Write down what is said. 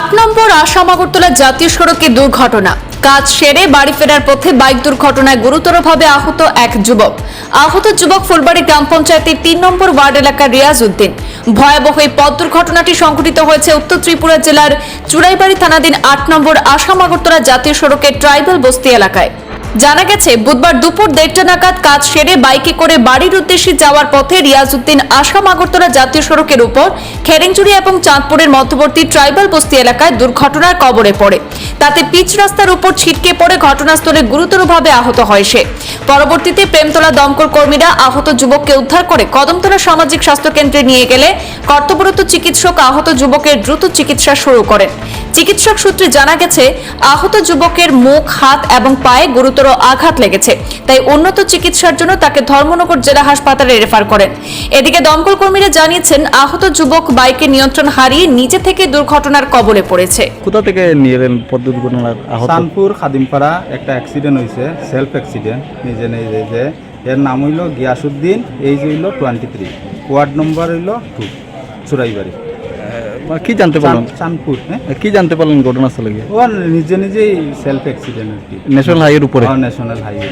আট নম্বর আসাম আগরতলা জাতীয় সড়কে দুর্ঘটনা। কাজ সেরে বাড়ি ফেরার পথে বাইক দুর্ঘটনায় গুরুতরভাবে আহত এক যুবক। আহত যুবক ফুলবাড়ি গ্রাম পঞ্চায়েতের তিন নম্বর ওয়ার্ড এলাকার রিয়াজ উদ্দিন ভয়াবহ এই পথ দুর্ঘটনাটি সংঘটিত হয়েছে উত্তর ত্রিপুরা জেলার চুড়াইবাড়ি থানাধীন আট নম্বর আসাম আগরতলা জাতীয় সড়কের ট্রাইবাল বস্তি এলাকায়। জানা গেছে, বুধবার দুপুর দেড়টা নাগাদ কাজ সেরে বাইকে করে বাড়ির উদ্দেশ্যে যাওয়ার পথে রিয়াজউদ্দিন আসাম আগরতলা জাতীয় সড়কের উপর খেরেঞ্চুরি এবং চাঁদপুরের মধ্যবর্তী ট্রাইবাল বস্তি এলাকায় দুর্ঘটনার কবরে পড়ে। তাতে পিচ রাস্তার উপর ছিটকে পড়ে ঘটনাস্থলে গুরুতরভাবে আহত হয় সে। পরবর্তীতে প্রেমতলা দমকল কর্মীরা আহত যুবককে উদ্ধার করে কদমতলা সামাজিক স্বাস্থ্য কেন্দ্রে নিয়ে গেলে কর্তব্যরত চিকিৎসক আহত যুবকের দ্রুত চিকিৎসা শুরু করেন। চিকিৎসক সূত্রে জানা গেছে আহত যুবকের মুখ হাত এবং পায়ে গুরুতর আঘাত লেগেছে। তাই উন্নত চিকিৎসার জন্য তাকে ধর্মনগর জেলা হাসপাতালে রেফার করেন। এদিকে দমকল কর্মীরা জানিয়েছেন আহত যুবক বাইকে নিয়ন্ত্রণ হারিয়ে নিজে থেকে দুর্ঘটনার কবলে পড়েছে। কোথা থেকে নিয়ে এলেন পথ দুর্ঘটনার আহত? সানপুর খাদিমপাড়া একটা অ্যাক্সিডেন্ট হয়েছে সেলফ অ্যাক্সিডেন্ট নিজে নিজে যে এর নাম হইল গিয়াসুদ্দিন এই যে হইল টোয়েন্টি থ্রি ওয়ার্ড নম্বর হইল টু চুরাইবাড়ি কি জানতে পারলেন? চাঁদপুর হ্যাঁ? কি জানতে পারলেন ঘটনাস্থলে গিয়ে? ও নিজে নিজেই সেলফ অ্যাক্সিডেন্ট আর কি। ন্যাশনাল হাইওয়ের উপরে? National highway